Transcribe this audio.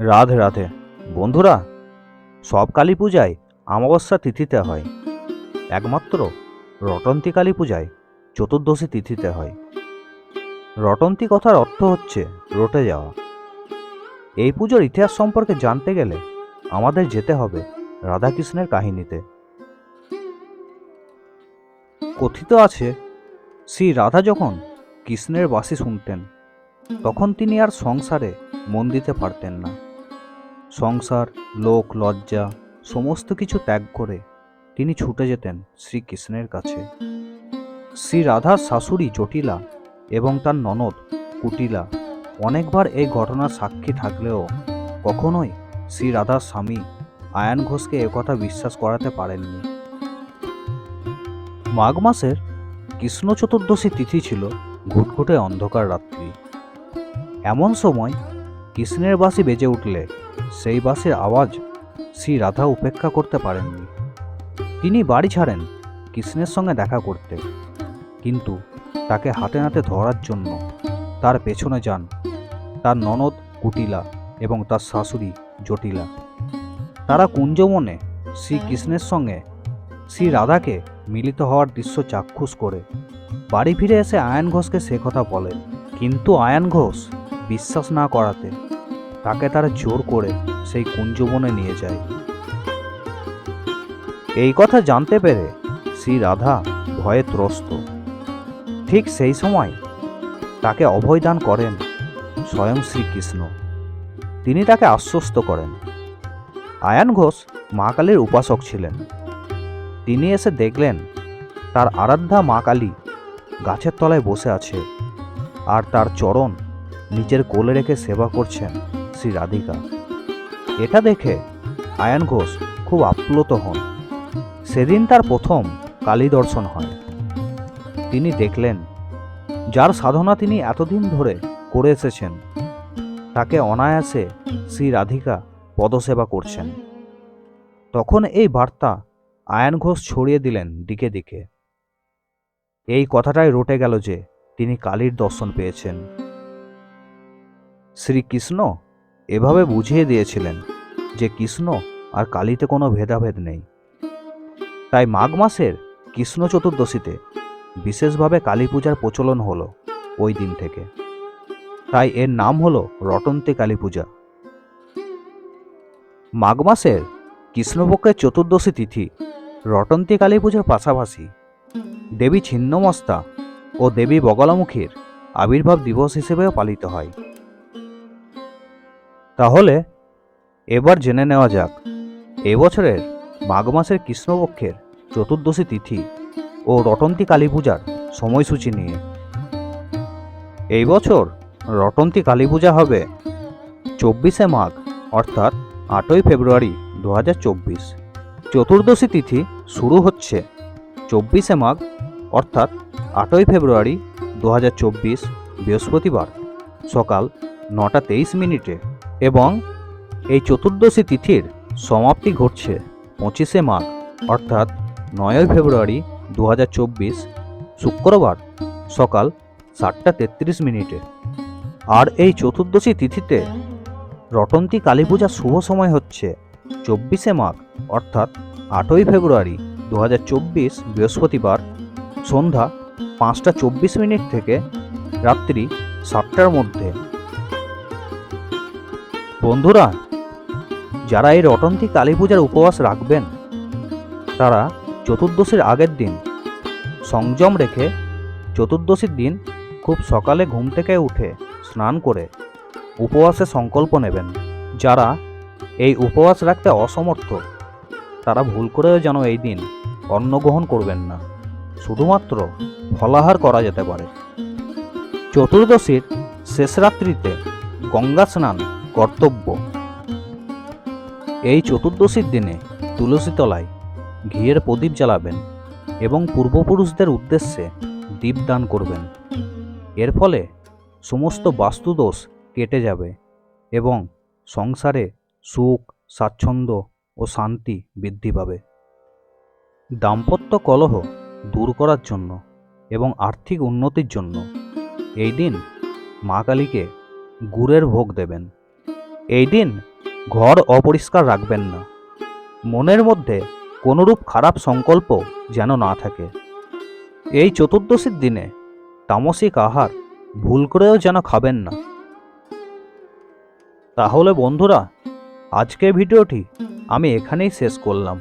রাধে রাধে। বন্ধুরা, সব কালী পূজায় অমাবস্যা তিথিতে হয়। একমাত্র রটন্তী কালী পূজায় চতুর্দশী তিথিতে হয়। রটন্তী কথার অর্থ হচ্ছে রটে যাওয়া। এই পুজোর ইতিহাস সম্পর্কে জানতে গেলে আমাদের যেতে হবে রাধাকৃষ্ণের কাহিনীতে। কথিত আছে, শ্রী রাধা যখন কৃষ্ণের বাসি শুনতেন, তখন তিনি আর সংসারে মন দিতে পারতেন না। সংসার, লোক, লজ্জা, সমস্ত কিছু ত্যাগ করে তিনি ছুটে যেতেন শ্রীকৃষ্ণের কাছে। শ্রী রাধার শাশুড়ি জটিলা এবং তার ননদ কুটিলা অনেকবার এই ঘটনার সাক্ষী থাকলেও কখনোই শ্রী রাধার স্বামী আয়ান ঘোষকে একথা বিশ্বাস করাতে পারেননি। মাঘ মাসের কৃষ্ণ চতুর্দশী তিথি ছিল ঘুটঘুটে অন্ধকার রাত্রি। এমন সময় কৃষ্ণের বাসি বেজে উঠলে, সেই বাসের আওয়াজ শ্রী রাধা উপেক্ষা করতে পারেননি। তিনি বাড়ি ছাড়েন কৃষ্ণের সঙ্গে দেখা করতে। কিন্তু তাকে হাতে নাতে ধরার জন্য তার পেছনে যান তার ননদ কুটিলা এবং তার শাশুড়ি জটিলা। তারা কুঞ্জমনে শ্রীকৃষ্ণের সঙ্গে শ্রী রাধাকে মিলিত হওয়ার দৃশ্য চাক্ষুষ করে। বাড়ি ফিরে এসে আয়ন ঘোষকে সে কথা বলে, কিন্তু আয়ন ঘোষ বিশ্বাস না করাতে তাকে তারা জোর করে সেই কুঞ্জবনে নিয়ে যায়। এই কথা জানতে পেরে শ্রী রাধা ভয়ে ত্রস্ত। ঠিক সেই সময় তাকে অভয়দান করেন স্বয়ং শ্রীকৃষ্ণ। তিনি তাকে আশ্বস্ত করেন। আয়ান ঘোষ মা কালীর উপাসক ছিলেন। তিনি এসে দেখলেন তার আরাধ্যা মা কালী গাছের তলায় বসে আছে আর তার চরণ নিজের কোলে রেখে সেবা করছেন শ্রী রাধিকা। এটা দেখে আয়ান ঘোষ খুব আপ্লুত হন। সেদিন তার প্রথম কালী দর্শন হয়। তিনি দেখলেন, যার সাধনা তিনি এতদিন ধরে করে এসেছেন, তাকে অনায়াসে শ্রী রাধিকা পদসেবা করছেন। তখন এই বার্তা আয়ান ঘোষ ছড়িয়ে দিলেন দিকে দিকে। এই কথাটাই রটে গেল যে তিনি কালীর দর্শন পেয়েছেন। শ্রীকৃষ্ণ এভাবে বুঝিয়ে দিয়েছিলেন যে কৃষ্ণ আর কালীতে কোনো ভেদাভেদ নেই। তাই মাঘ মাসের কৃষ্ণ চতুর্দশীতে বিশেষভাবে কালী পূজার প্রচলন হলো ওই দিন থেকে। তাই এর নাম হলো রটন্তে কালী পূজা। মাঘ মাসের কৃষ্ণপক্ষের চতুর্দশী তিথি রটন্তি কালী পূজার পাশাপাশি দেবী ছিন্নমস্তা ও দেবী বগলামুখীর আবির্ভাব দিবস হিসেবেও পালিত হয়। তাহলে এবার জেনে নেওয়া যাক এবছরের মাঘ মাসের কৃষ্ণপক্ষের চতুর্দশী তিথি ও রটন্তি কালী পূজার সময়সূচি নিয়ে। এই বছর রটন্তি কালী পূজা হবে চব্বিশে মাঘ, অর্থাৎ আটই ফেব্রুয়ারি দু হাজার চব্বিশ। চতুর্দশী তিথি শুরু হচ্ছে চব্বিশে মাঘ, অর্থাৎ আটই ফেব্রুয়ারি দু হাজার চব্বিশ বৃহস্পতিবার সকাল নটা তেইশ মিনিটে। এবং এই চতুর্দশী তিথির সমাপ্তি ঘটছে পঁচিশে মাঘ, অর্থাৎ নয়ই ফেব্রুয়ারি দু হাজার চব্বিশ, শুক্রবার সকাল সাতটা তেত্রিশ মিনিটে। আর এই চতুর্দশী তিথিতে রটন্তি কালী পূজার শুভ সময় হচ্ছে চব্বিশে মাঘ, অর্থাৎ আটই ফেব্রুয়ারি দু হাজার চব্বিশ বৃহস্পতিবার সন্ধ্যা পাঁচটা চব্বিশ মিনিট থেকে রাত্রি সাতটার মধ্যে। বন্ধুরা, যারা এই রটন্তি কালী পূজার উপবাস রাখবেন, তারা চতুর্দশীর আগের দিন সংযম রেখে চতুর্দশীর দিন খুব সকালে ঘুম থেকে উঠে স্নান করে উপবাসে সংকল্প নেবেন। যারা এই উপবাস রাখতে অসমর্থ, তারা ভুল করেও যেন এই দিন অন্ন গ্রহণ করবেন না। শুধুমাত্র ফলাহার করা যেতে পারে। চতুর্দশীর শেষ রাত্রিতে গঙ্গা স্নান কর্তব্য। এই চতুর্দশীর দিনে তুলসী তলায় ঘিয়ের প্রদীপ জ্বালাবেন এবং পূর্বপুরুষদের উদ্দেশ্যে দীপদান করবেন। এর ফলে সমস্ত বাস্তুদোষ কেটে যাবে এবং সংসারে সুখ, স্বাচ্ছন্দ্য ও শান্তি বৃদ্ধি পাবে। দাম্পত্য কলহ দূর করার জন্য এবং আর্থিক উন্নতির জন্য এই দিন মা কালীকে গুড়ের ভোগ দেবেন। এই দিন ঘর অপরিষ্কার রাখবেন না। মনের মধ্যে কোনোরূপ খারাপ সংকল্প যেন না থাকে। এই চতুর্দশীর দিনে তামসিক আহার ভুল করেও যেন খাবেন না। তাহলে বন্ধুরা, আজকের ভিডিওটি আমি এখানেই শেষ করলাম।